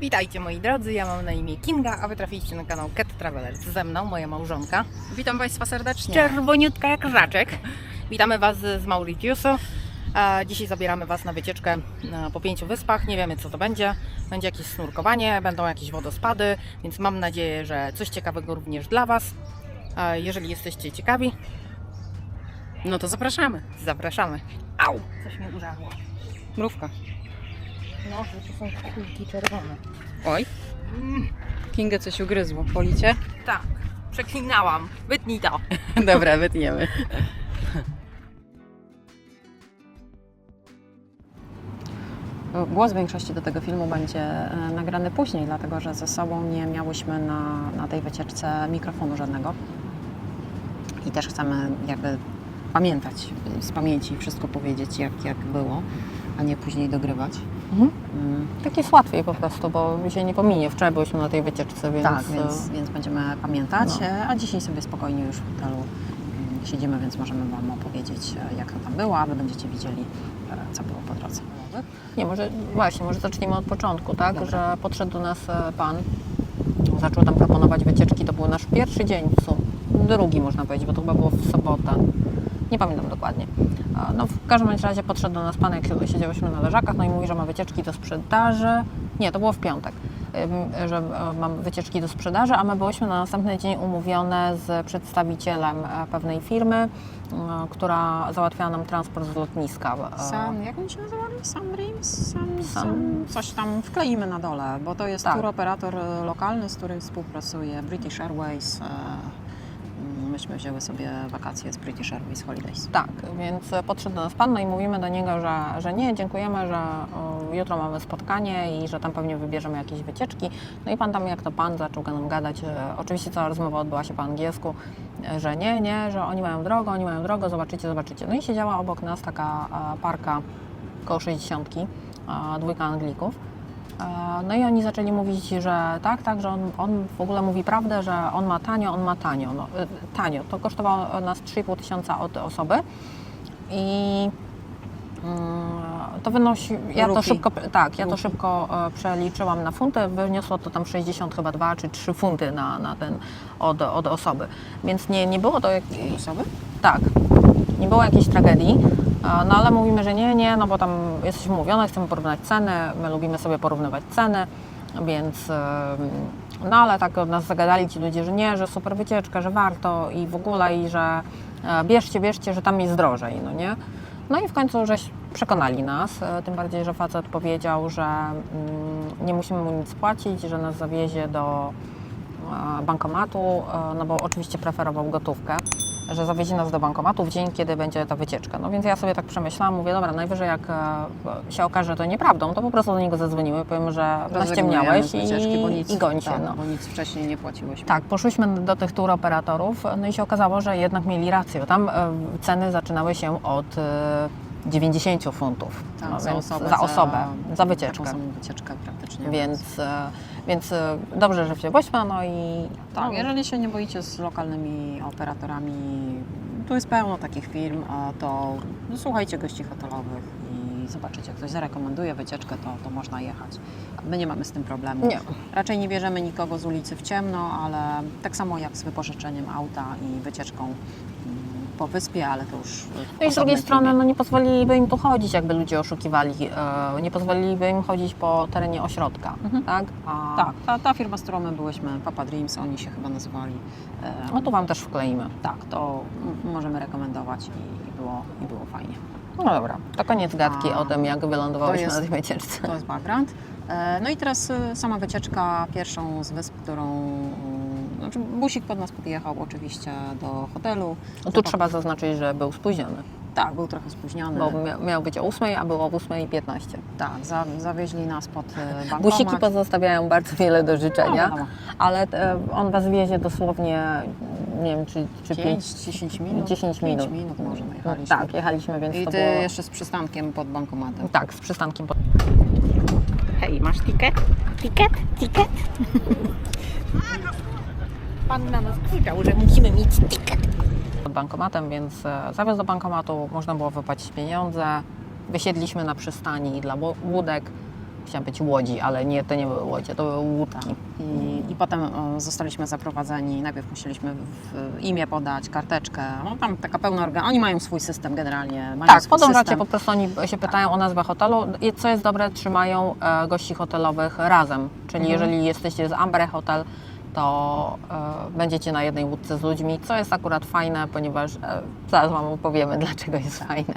Witajcie moi drodzy, ja mam na imię Kinga, a wy trafiliście na kanał Cat Travelers. Ze mną moja małżonka, Witam Państwa serdecznie. czerwoniutka jak raczek. Witamy Was z Mauritiusu. Dzisiaj zabieramy Was na wycieczkę po pięciu wyspach. Nie wiemy co to będzie. Będzie jakieś snurkowanie, będą jakieś wodospady, więc mam nadzieję, że coś ciekawego również dla Was. Jeżeli jesteście ciekawi, No to zapraszamy. zapraszamy. Au! Coś mnie udarło. Mrówka. No, to są kulki czerwone. Oj. Kingę coś ugryzło. Policie? Tak, przeklinałam. Wytnij to. Dobra, wytniemy. Głos większości do tego filmu będzie e, nagrany później, dlatego że ze sobą nie miałyśmy na, na tej wycieczce mikrofonu żadnego. I też chcemy jakby pamiętać z pamięci wszystko powiedzieć, jak, jak było, a nie później dogrywać. Mm. Tak jest łatwiej po prostu, bo się nie pominie. Wczoraj byliśmy na tej wycieczce, więc... Tak, więc, więc będziemy pamiętać, no. e, a dzisiaj sobie spokojnie już w hotelu mm, siedzimy, więc możemy Wam opowiedzieć, e, jak to tam było, a Wy będziecie widzieli, e, co było po drodze. Nie, może właśnie, może zacznijmy od początku, tak? Dobra. Że podszedł do nas e, pan, zaczął tam proponować wycieczki. To był nasz pierwszy dzień w sumie. Drugi można powiedzieć, bo to chyba było w sobotę. Nie pamiętam dokładnie. No w każdym razie podszedł do nas pan, jak siedziałyśmy na leżakach, no i mówi, że ma wycieczki do sprzedaży. Nie, to było w piątek. Że e, mam wycieczki do sprzedaży, a my byłyśmy na następny dzień umówione z przedstawicielem e, pewnej firmy, e, która załatwiała nam transport z lotniska. Sam, jak oni się nazywali? Sam Dreams? Sam, Sam- coś tam wkleimy na dole, bo to jest Tak. tour operator lokalny, z którym współpracuje British Airways. Myśmy wzięły sobie wakacje z British Airways Holidays. Tak, więc podszedł do nas pan, no i mówimy do niego, że, że nie, dziękujemy, że o, jutro mamy spotkanie i że tam pewnie wybierzemy jakieś wycieczki. No i pan tam, jak to pan, zaczął nam gadać. E, oczywiście cała rozmowa odbyła się po angielsku, e, że nie, nie, że oni mają drogę, oni mają drogę, zobaczycie, zobaczycie. No i siedziała obok nas taka e, parka koło 60, e, dwójka Anglików. E, No i oni zaczęli mówić, że tak, tak, że on, on w ogóle mówi prawdę, że on ma tanio, on ma tanio. No, e, tanio, to kosztowało nas 3,5 tysiąca od osoby. I mm, to wynosi, ja to szybko, tak, ja to szybko e, przeliczyłam na funty, wyniosło to tam 60 chyba 2 czy 3 funty na, na ten od, od osoby, więc nie, nie było to jak, Osoby? tak, nie było jakiejś tragedii, no ale mówimy, że nie, nie, no bo tam jesteśmy umówione, chcemy porównać ceny, my lubimy sobie porównywać ceny, więc no ale tak od nas zagadali ci ludzie, że nie, że super wycieczka, że warto i w ogóle i że e, bierzcie, bierzcie, że tam jest drożej, no nie? No i w końcu żeś przekonali nas, e, tym bardziej, że facet powiedział, że mm, nie musimy mu nic płacić, że nas zawiezie do e, bankomatu, no bo oczywiście preferował gotówkę, że zawiezie nas do bankomatu w dzień, kiedy będzie ta wycieczka. No więc ja sobie tak przemyślałam, mówię, dobra, najwyżej jak e, się okaże, że to nieprawdą, to po prostu do niego zadzwonimy, powiemy, że naściemniałeś bo i, nic, i goń się. tak, No. bo nic wcześniej nie płaciłyśmy. Tak, poszłyśmy do tych tour operatorów, no i się okazało, że jednak mieli rację. Tam e, ceny zaczynały się od e, 90 funtów Tak, no, za, osobę, za osobę, za wycieczkę. Taką samą wycieczkę praktycznie. Więc, e, więc e, dobrze, że wzięłyśmy, no i Tak, no, jeżeli się nie boicie z lokalnymi operatorami, tu jest pełno takich firm, to no, słuchajcie gości hotelowych i zobaczycie, jak ktoś zarekomenduje wycieczkę, to, to można jechać. My nie mamy z tym problemu. Nie. Raczej nie bierzemy nikogo z ulicy w ciemno, ale tak samo jak z wypożyczeniem auta i wycieczką po wyspie, ale to już w No i z drugiej strony filmie. no nie pozwoliliby im tu chodzić, jakby ludzie oszukiwali, e, nie pozwoliliby im chodzić po terenie ośrodka, Mhm. tak? A, Tak, ta, ta firma, z którą my byłyśmy, Papa Dreams, oni się chyba nazywali. E, No tu Wam też wkleimy. tak, to możemy rekomendować i, i, było, i było fajnie. No dobra, to koniec gadki A, o tym, jak wylądowałyśmy jest- na tej wycieczce. To jest background. E, No i teraz e, sama wycieczka pierwszą z wysp, którą... Znaczy busik pod nas podjechał oczywiście do hotelu. No tu trzeba zaznaczyć, że był spóźniony, Tak, był trochę spóźniony. bo mia- miał być o 8, a było o 8.15. Tak, za, zawieźli nas pod e, bankomat. Busiki pozostawiają bardzo wiele do No, życzenia, wiadomo. ale e, on Was wiezie dosłownie, nie wiem, czy, czy 5-10 minut. 10 Pięć minut. minut może No, jechaliśmy. tak, jechaliśmy, więc I to ty było... jeszcze z przystankiem pod bankomatem. Tak, z przystankiem pod... Hej, masz ticket? Ticket? Ticket? Pan na nas krzyczał, że musimy mieć ticket. Pod bankomatem, więc e, zawiózł do bankomatu, można było wypłacić pieniądze. Wysiedliśmy na przystani dla łódek. chciałam być łodzi, ale nie, to nie były łodzie, to były łódki. I, I potem e, zostaliśmy zaprowadzeni, najpierw musieliśmy w imię podać, karteczkę, no tam taka pełna organ. Oni mają swój system generalnie. Mają Tak, podążacie, po prostu oni się pytają o nazwę hotelu. Co jest dobre, trzymają e, gości hotelowych razem. Czyli Mhm. jeżeli jesteście z Ambre Hotel, to e, będziecie na jednej łódce z ludźmi, co jest akurat fajne, ponieważ e, zaraz Wam opowiemy, dlaczego jest fajne.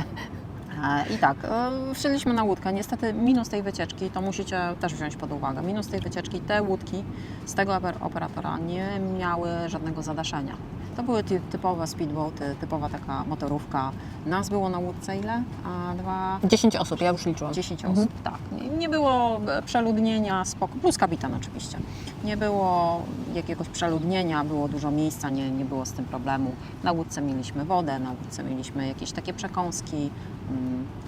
I tak, e, wsiedliśmy na łódkę. Niestety minus tej wycieczki, to musicie też wziąć pod uwagę, minus tej wycieczki, te łódki z tego oper- operatora nie miały żadnego zadaszenia. To były ty, typowe speedboaty, typowa taka motorówka. Nas było na łódce ile? A dwa, 10 osób, ja już liczyłam. 10 Mhm. osób, tak. Nie, było e, przeludnienia, spoko, plus kapitan oczywiście. Nie było jakiegoś przeludnienia, było dużo miejsca, nie, nie było z tym problemu. Na łódce mieliśmy wodę, na łódce mieliśmy jakieś takie przekąski,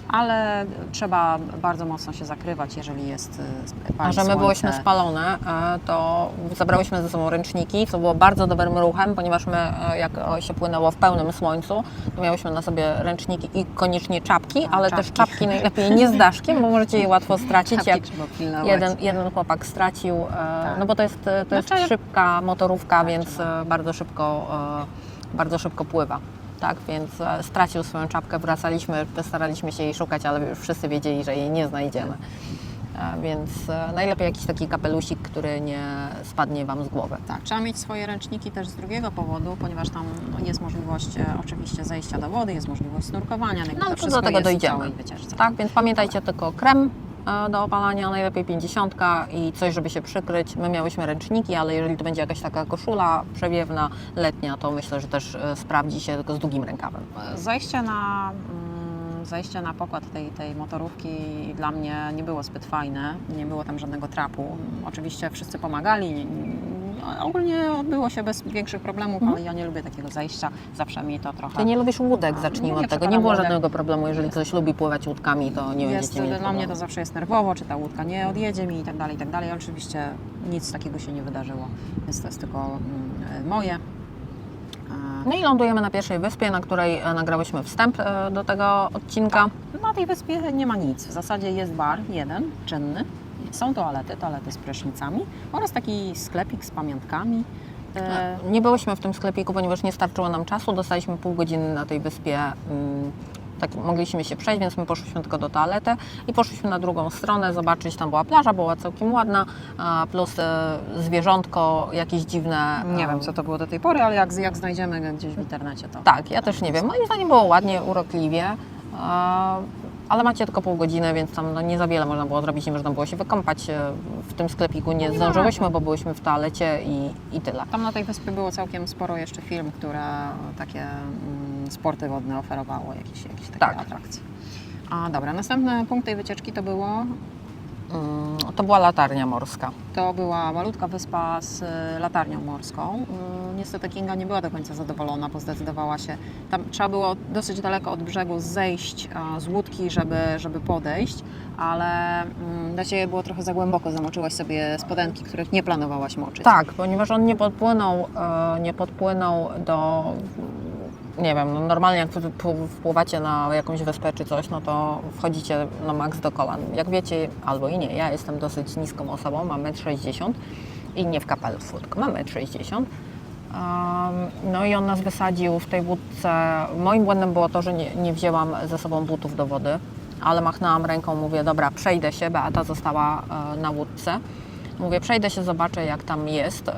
ale trzeba bardzo mocno się zakrywać, jeżeli jest A pali że my słońce. byłyśmy spalone, to zabrałyśmy ze sobą ręczniki, co było bardzo dobrym ruchem, ponieważ my, e, jak się płynęło w pełnym słońcu, to miałyśmy na sobie ręczniki i koniecznie czapki, ale też czapki. czapki najlepiej nie z daszkiem, bo możecie je łatwo stracić, Czapki jak jeden, jeden chłopak stracił, e, no bo to jest, to jest Znaczy, szybka motorówka, Tak, więc e, bardzo szybko, bardzo szybko pływa. Tak, więc e, stracił swoją czapkę, wracaliśmy, staraliśmy się jej szukać, ale już wszyscy wiedzieli, że jej nie znajdziemy. E, Więc e, najlepiej jakiś taki kapelusik, który nie spadnie Wam z głowy. Tak, trzeba mieć swoje ręczniki też z drugiego powodu, ponieważ tam no, jest możliwość oczywiście zejścia do wody, jest możliwość snurkowania, no, to do tego dojdziemy. Tak, więc pamiętajcie tylko krem do opalania, najlepiej 50 i coś, żeby się przykryć. My miałyśmy ręczniki, ale jeżeli to będzie jakaś taka koszula przewiewna, letnia, to myślę, że też e, sprawdzi się tylko z długim rękawem. Zajście na, mm, zajście na pokład tej, tej motorówki dla mnie nie było zbyt fajne, nie było tam żadnego trapu. Oczywiście wszyscy pomagali, ogólnie odbyło się bez większych problemów, ale ja nie lubię takiego zajścia, zawsze mi to trochę... Ty nie lubisz łódek, zacznijmy no od tego. Nie było łódek. żadnego problemu, jeżeli ktoś lubi pływać łódkami, to nie jest, będziecie mieli dla mnie to zawsze jest nerwowo, czy ta łódka nie odjedzie mi i tak dalej, i tak dalej. Oczywiście nic takiego się nie wydarzyło, więc to jest tylko mm, moje. A No i lądujemy na pierwszej wyspie, na której e, nagrałyśmy wstęp e, do tego odcinka. Na tej wyspie nie ma nic. W zasadzie jest bar jeden, czynny. Są toalety, toalety z prysznicami oraz taki sklepik z pamiątkami. E, Nie byłyśmy w tym sklepiku, ponieważ nie starczyło nam czasu. Dostaliśmy pół godziny na tej wyspie. Tak, mogliśmy się przejść, więc my poszliśmy tylko do toalety i poszliśmy na drugą stronę zobaczyć. Tam była plaża, była całkiem ładna, plus e, zwierzątko jakieś dziwne. nie wiem, co to było do tej pory, ale jak, jak znajdziemy gdzieś w internecie, to. Tak, ja też nie wiem. Moim zdaniem było ładnie, urokliwie. Ale macie tylko pół godziny, więc tam no, nie za wiele można było zrobić, nie można było się wykąpać. e, W tym sklepiku nie No nie zdążyłyśmy, bo byłyśmy w toalecie i, i tyle. Tam na tej wyspie było całkiem sporo jeszcze firm, które takie mm, sporty wodne oferowało, jakieś, jakieś takie Tak. atrakcje. A dobra, następny punkt tej wycieczki to było To była latarnia morska. To była malutka wyspa z y, latarnią morską. Y, Niestety Kinga nie była do końca zadowolona, bo zdecydowała się. Tam trzeba było dosyć daleko od brzegu zejść z łódki, żeby, żeby podejść, ale mm, dla Ciebie było trochę za głęboko. Zamoczyłaś sobie spodenki, których nie planowałaś moczyć. Tak, ponieważ on nie podpłynął, e, nie podpłynął do. Nie wiem, no normalnie jak wpływacie na jakąś wyspę czy coś, no to wchodzicie na maks do kolan. Jak wiecie, albo i nie, ja jestem dosyć niską osobą, mam 1,60 m i nie w kapelstwu, tylko mam 1,60 m. No i on nas wysadził w tej łódce. Moim błędem było to, że nie, nie wzięłam ze sobą butów do wody, ale machnęłam ręką, mówię, dobra, przejdę się, Beata została e, na łódce. Mówię, przejdę się, zobaczę jak tam jest.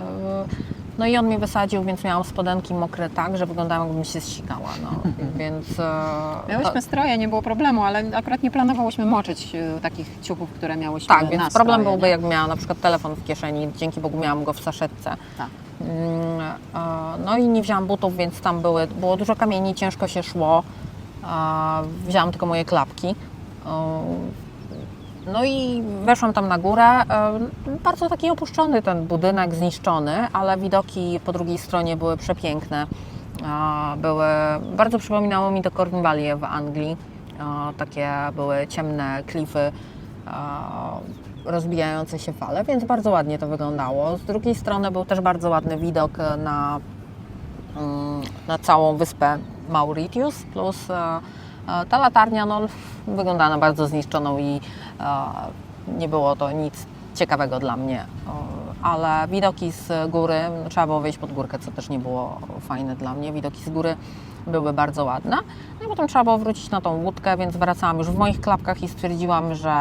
E, No i on mnie wysadził, więc miałam spodenki mokre tak, że wyglądało jakbym się zsikała. No. Więc e, Miałyśmy to, stroje, nie było problemu, ale akurat nie planowałyśmy moczyć y, takich ciuchów, które miałyśmy tak, więc stroje, problem byłby nie? jakbym miała na przykład telefon w kieszeni, dzięki Bogu miałam go w saszetce. Tak. Mm, e, No i nie wzięłam butów, więc tam były, było dużo kamieni, ciężko się szło. E, Wzięłam tylko moje klapki. E, No i weszłam tam na górę. E, Bardzo taki opuszczony ten budynek, zniszczony, ale widoki po drugiej stronie były przepiękne. E, Były, bardzo przypominało mi to Cornwallie w Anglii. E, Takie były ciemne klify, rozbijające się fale, więc bardzo ładnie to wyglądało. Z drugiej strony był też bardzo ładny widok na, mm, na całą wyspę Mauritius, plus ta latarnia no, wygląda na bardzo zniszczoną i e, nie było to nic ciekawego dla mnie. O, Ale widoki z góry, trzeba było wyjść pod górkę, co też nie było fajne dla mnie. Widoki z góry były bardzo ładne. No i potem trzeba było wrócić na tą łódkę, więc wracałam już w moich klapkach i stwierdziłam, że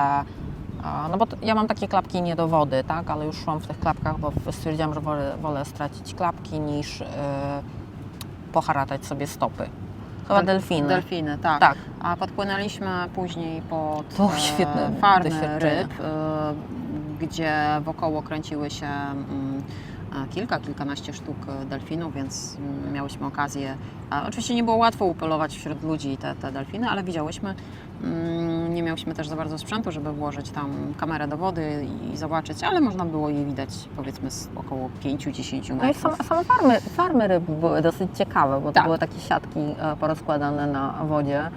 No bo ja mam takie klapki nie do wody, tak, ale już szłam w tych klapkach, bo stwierdziłam, że wolę, wolę stracić klapki niż yy, poharatać sobie stopy. Chyba Del- delfiny. Delfiny, tak. Tak. A podpłynęliśmy później pod To e, świetne farmy doświadczenie. ryb, e, gdzie wokoło kręciły się mm, e, kilka, kilkanaście sztuk e, delfinów, więc mm, miałyśmy okazję. A oczywiście nie było łatwo upolować wśród ludzi te, te delfiny, ale widziałyśmy. mm, Nie miałyśmy też za bardzo sprzętu, żeby włożyć tam kamerę do wody i zobaczyć, ale można było je widać powiedzmy z około 5-10 No i metrów. same, same farmy, farmy ryb były dosyć ciekawe, bo Tak. to były takie siatki e, porozkładane na wodzie, e,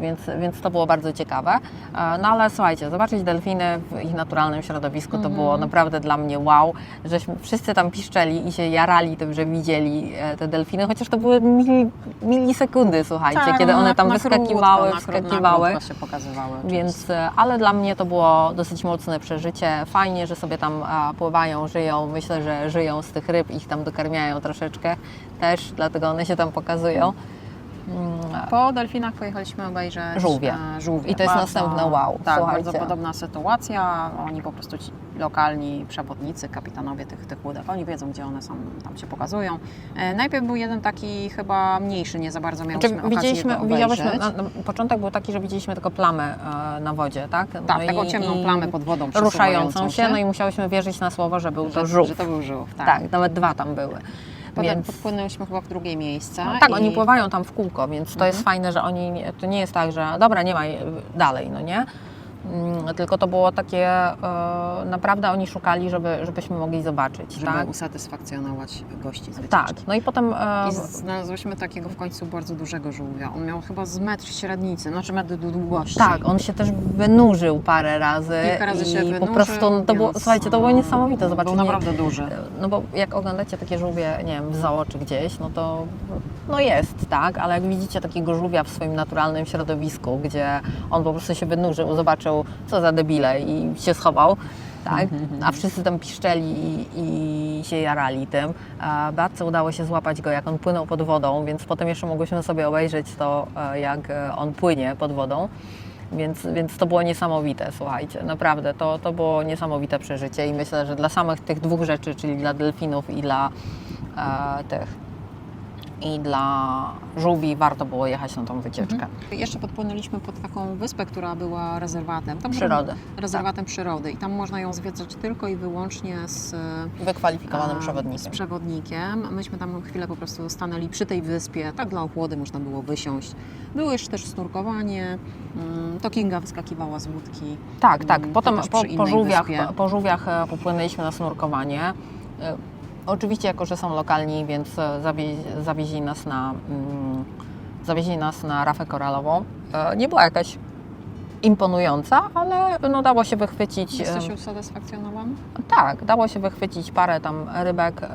więc, więc to było bardzo ciekawe. E, No ale słuchajcie, zobaczyć delfiny w ich naturalnym środowisku to Mhm. było naprawdę dla mnie wow, żeśmy wszyscy tam piszczeli i się jarali tym, że widzieli e, te delfiny, chociaż to były mili, milisekundy, słuchajcie, Tak, kiedy no, one tam na wyskakiwały, krótko, wskakiwały. Na się pokazywały. Więc, e, ale dla mnie to było dosyć mocne przeżycie. Fajnie, że sobie tam pływają, żyją. Myślę, że żyją z tych ryb, ich tam dokarmiają troszeczkę też, dlatego one się tam pokazują. Mm, Po delfinach pojechaliśmy obejrzeć Żółwie. e, żółwie. I to jest następne wow, Tak, słuchajcie. bardzo podobna sytuacja. Oni po prostu ci lokalni przewodnicy, kapitanowie tych, tych łódek, oni wiedzą, gdzie one są, tam się pokazują. E, najpierw był jeden taki chyba mniejszy, nie za bardzo mieliśmy Znaczy, okazję widzieliśmy, widziałyśmy, na, na, początek był taki, że widzieliśmy tylko plamę e, na wodzie, tak? No tak, taką i- ciemną plamę pod wodą ruszającą przesuwającą się, no i musiałyśmy wierzyć na słowo, że był to że, żółw. że to był żółw, tak. Tak, nawet dwa tam były. Potem Więc- podpłynęliśmy chyba w drugie miejsce. No tak, i- oni pływają tam w kółko, więc to jest fajne, że oni, to nie jest tak, że dobra, nie ma dalej, no nie? Mm, Tylko to było takie, e, naprawdę oni szukali, żeby, żebyśmy mogli zobaczyć, żeby tak? usatysfakcjonować gości z Tak, no i potem e, I znalazłyśmy takiego w końcu bardzo dużego żółwia. On miał chyba z metr średnicy, znaczy metr długości. tak, on się też wynurzył parę razy Kilka razy i się po wynurzył, prostu, no to było, więc, słuchajcie, to było e, niesamowite, zobaczenie. Był naprawdę duży. No bo jak oglądacie takie żółwie, nie wiem, w zoo czy gdzieś, no to no jest, tak, ale jak widzicie takiego żółwia w swoim naturalnym środowisku, gdzie on po prostu się wynurzył, zobaczył, co za debile i się schował, tak, a wszyscy tam piszczeli i, i się jarali tym. A Beatce udało się złapać go, jak on płynął pod wodą, więc potem jeszcze mogłyśmy sobie obejrzeć to, e, jak e, on płynie pod wodą. Więc, więc to było niesamowite, słuchajcie, naprawdę, to, to było niesamowite przeżycie i myślę, że dla samych tych dwóch rzeczy, czyli dla delfinów i dla e, tych i dla żółwi warto było jechać na tą wycieczkę. Jeszcze podpłynęliśmy pod taką wyspę, która była rezerwatem. Tam Przyrody. Rezerwatem przyrody. I tam można ją zwiedzać tylko i wyłącznie z Wykwalifikowanym a, przewodnikiem. Z przewodnikiem. Myśmy tam chwilę po prostu stanęli przy tej wyspie. Tak dla ochłody można było wysiąść. Było jeszcze też snurkowanie. Mm, To Kinga wyskakiwała z łódki. Tak, tak. Mm, Potem po, po, żółwiach, wyspie. po żółwiach e, popłynęliśmy na snurkowanie. Oczywiście, jako że są lokalni, więc e, zawie, zawieźli nas na mm, zawieźli nas na rafę koralową. E, Nie była jakaś imponująca, ale no, dało się wychwycić. Jesteś e, usatysfakcjonowany? Tak, dało się wychwycić parę tam rybek, e,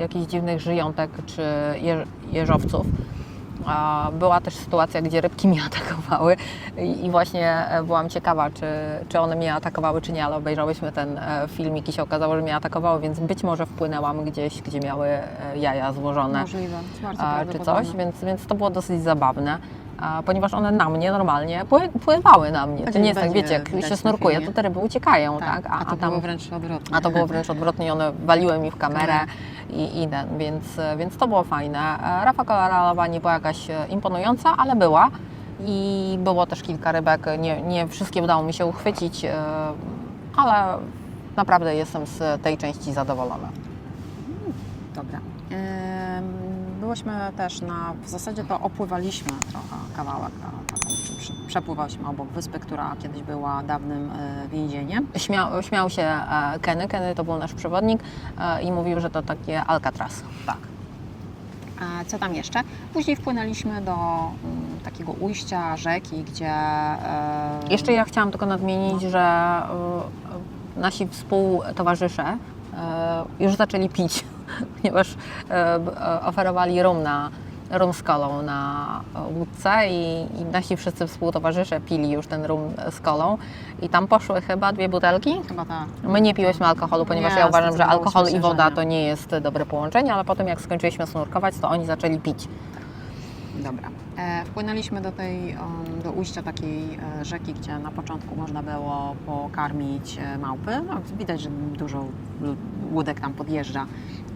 jakichś dziwnych żyjątek czy jeż, jeżowców. Była też sytuacja, gdzie rybki mnie atakowały i, właśnie e, byłam ciekawa, czy, czy one mnie atakowały, czy nie, ale obejrzałyśmy ten e, filmik i się okazało, że mnie atakowały, więc być może wpłynęłam gdzieś, gdzie miały e, jaja złożone Możliwe. Czy coś, więc, więc to było dosyć zabawne. A, ponieważ one na mnie normalnie pły, pływały na mnie. Tak to nie jest tak, wiecie, jak się filmie. to te ryby uciekają, tak? A, to było wręcz odwrotnie. a to było wręcz odwrotnie, i one waliły mi w kamerę i, i ten, więc, więc to było fajne. E, Rafa koloralowa nie była jakaś e, imponująca, ale była i było też kilka rybek. Nie, nie wszystkie udało mi się uchwycić, e, ale naprawdę jestem z tej części zadowolona. Dobra. Byłyśmy też na, w zasadzie to opływaliśmy trochę kawałek, przepływałyśmy obok wyspy, która kiedyś była dawnym y, więzieniem. Śmiał, śmiał się e, Kenny, Kenny to był nasz przewodnik e, i mówił, że to takie Alcatraz. Tak. A co tam jeszcze? Później wpłynęliśmy do mm, takiego ujścia rzeki, gdzie... e, Jeszcze ja chciałam tylko nadmienić, że e, nasi współtowarzysze e, już zaczęli pić, ponieważ e, e, oferowali rum na, rum z kolą na łódce i, i nasi wszyscy współtowarzysze pili już ten rum z kolą i tam poszły chyba dwie butelki. Chyba tak. My nie piłyśmy alkoholu, ponieważ Nie, ja uważam, że alkohol i woda to nie jest dobre połączenie, ale potem jak skończyliśmy snurkować, to oni zaczęli pić. Dobra. E, wpłynęliśmy do tej, do ujścia takiej e, rzeki, gdzie na początku można było pokarmić e, małpy. No, widać, że dużo łódek tam podjeżdża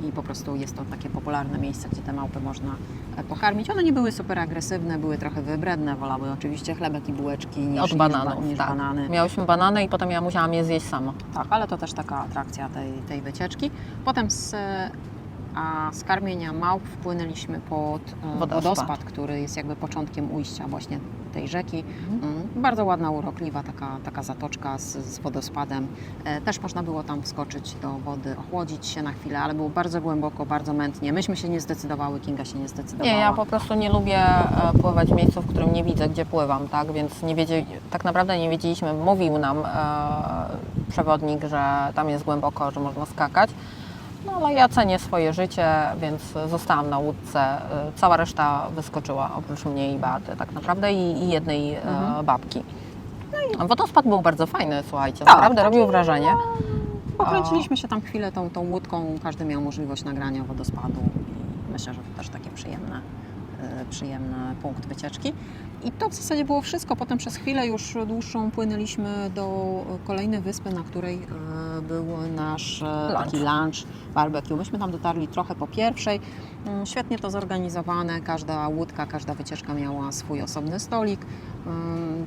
i po prostu jest to takie popularne miejsce, gdzie te małpy można pokarmić. One nie były super agresywne, były trochę wybredne, wolały oczywiście chlebek i bułeczki niż, Od niż, bananów, ba- niż tak. banany. Miałyśmy banany i potem ja musiałam je zjeść sama. Tak, ale to też taka atrakcja tej, tej wycieczki. Potem z, a z karmienia małp wpłynęliśmy pod e, Wodospad. wodospad, który jest jakby początkiem ujścia właśnie tej rzeki. Mm, Bardzo ładna, urokliwa taka, taka zatoczka z, z wodospadem. E, Też można było tam wskoczyć do wody, ochłodzić się na chwilę, ale było bardzo głęboko, bardzo mętnie. Myśmy się nie zdecydowały, Kinga się nie zdecydowała. Nie, ja po prostu nie lubię e, pływać w miejscu, w którym nie widzę, gdzie pływam, tak? Więc nie wiedzieli, tak naprawdę nie wiedzieliśmy, mówił nam e, przewodnik, że tam jest głęboko, że można skakać. No ale ja cenię swoje życie, więc zostałam na łódce. E, Cała reszta wyskoczyła, oprócz mnie i Beaty tak naprawdę i, i jednej e, Mhm. babki. No i wodospad był bardzo fajny, słuchajcie, Tak, naprawdę robił wrażenie. Pokręciliśmy się tam chwilę tą, tą łódką, każdy miał możliwość nagrania wodospadu i myślę, że to też takie przyjemne, przyjemny punkt wycieczki. I to w zasadzie było wszystko. Potem przez chwilę już dłuższą płynęliśmy do kolejnej wyspy, na której e, był nasz e, Lunch. taki lunch, barbecue. Myśmy tam dotarli trochę po pierwszej. Mm, Świetnie to zorganizowane. Każda łódka, każda wycieczka miała swój osobny stolik. Mm,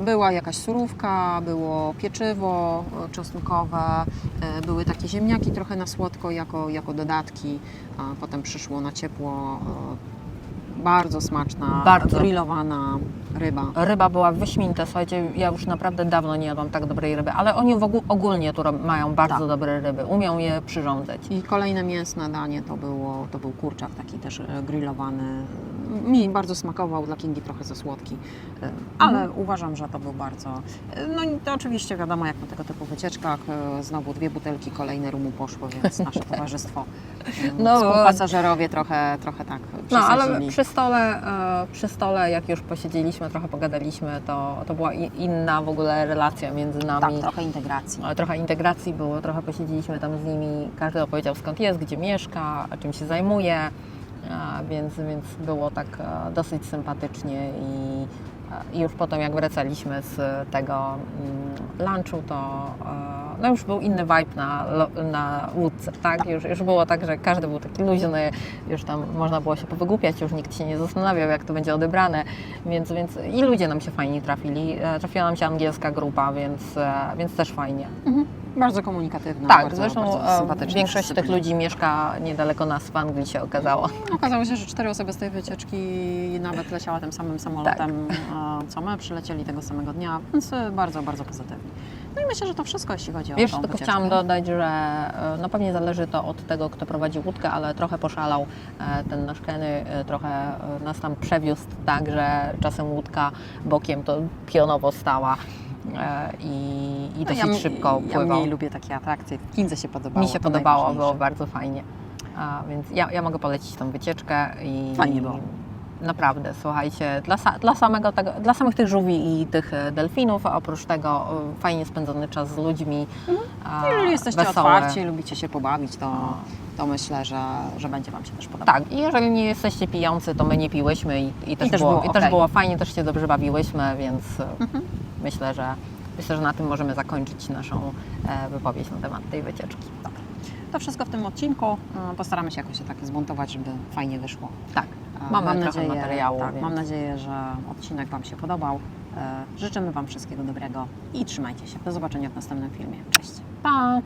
była jakaś surówka, było pieczywo e, czosnkowe, e, były takie ziemniaki trochę na słodko jako, jako dodatki. Potem przyszło na ciepło e, bardzo smaczna, Bardzo. grillowana ryba. Ryba była wyśmienita, słuchajcie, ja już naprawdę dawno nie jadłam tak dobrej ryby, ale oni w ogóle, ogólnie tu rob- mają bardzo Tak. dobre ryby, umią je przyrządzać. I kolejne mięsne danie to, było, to był kurczak taki też e, grillowany. Mi bardzo smakował, dla Kingi trochę za słodki, e, ale uważam, że to był bardzo... e, No i to oczywiście wiadomo, jak na tego typu wycieczkach, e, znowu dwie butelki kolejne rumu poszło, więc nasze towarzystwo, No, współpasażerowie trochę, trochę tak No, ale przy stole, przy stole, jak już posiedzieliśmy, trochę pogadaliśmy, to, to była inna w ogóle relacja między Tak, nami. trochę integracji. Ale Trochę integracji było, trochę posiedzieliśmy tam z nimi, każdy opowiedział skąd jest, gdzie mieszka, czym się zajmuje, a, więc, więc było tak e, dosyć sympatycznie i, e, i już potem jak wracaliśmy z tego mm, lunchu, to e, no już był inny vibe na, na łódce, tak? Już, już było tak, że każdy był taki luźny, już tam można było się powygłupiać, już nikt się nie zastanawiał, jak to będzie odebrane, więc, więc i ludzie nam się fajnie trafili. Trafiła nam się angielska grupa, więc, więc też fajnie. Mhm. Bardzo komunikatywna, Tak, bardzo, zresztą bardzo e, większość tych ludzi mieszka niedaleko nas w Anglii się okazało. Okazało się, że cztery osoby z tej wycieczki nawet leciały tym samym samolotem, Tak. e, co my, przylecieli tego samego dnia, więc e, bardzo, bardzo pozytywnie. No i myślę, że to wszystko, jeśli chodzi o Wiesz, tą tylko wycieczkę. chciałam dodać, że no pewnie zależy to od tego, kto prowadzi łódkę, ale trochę poszalał ten nasz Kenny, trochę nas tam przewiózł tak, że czasem łódka bokiem to pionowo stała e, i, i No, dosyć ja, szybko Ja pływał. mniej lubię takie atrakcje. Kindze się podobało. Mi się podobało, było bardzo fajnie. A, więc ja, ja mogę polecić tą wycieczkę i Fajnie było. Naprawdę, słuchajcie, dla, dla, samego tego, dla samych tych żółwi i tych e, delfinów, a oprócz tego e, fajnie spędzony czas z ludźmi. a, No, Jeżeli jesteście wesołe. otwarci, lubicie się pobawić, to, to myślę, że, że będzie Wam się też podobało. Tak, i jeżeli nie jesteście pijący, to my nie piłyśmy i, i, też, też było, było i też okej. było fajnie, też się dobrze bawiłyśmy, więc Mhm. Myślę, że myślę, że na tym możemy zakończyć naszą e, wypowiedź na temat tej wycieczki. To wszystko w tym odcinku. E, Postaramy się jakoś się tak zmontować, żeby fajnie wyszło. Tak, E, mamy mam nadzieję, materiału, Tak, więc... Mam nadzieję, że odcinek Wam się podobał. Życzymy Wam wszystkiego dobrego i trzymajcie się. Do zobaczenia w następnym filmie. Cześć. Pa!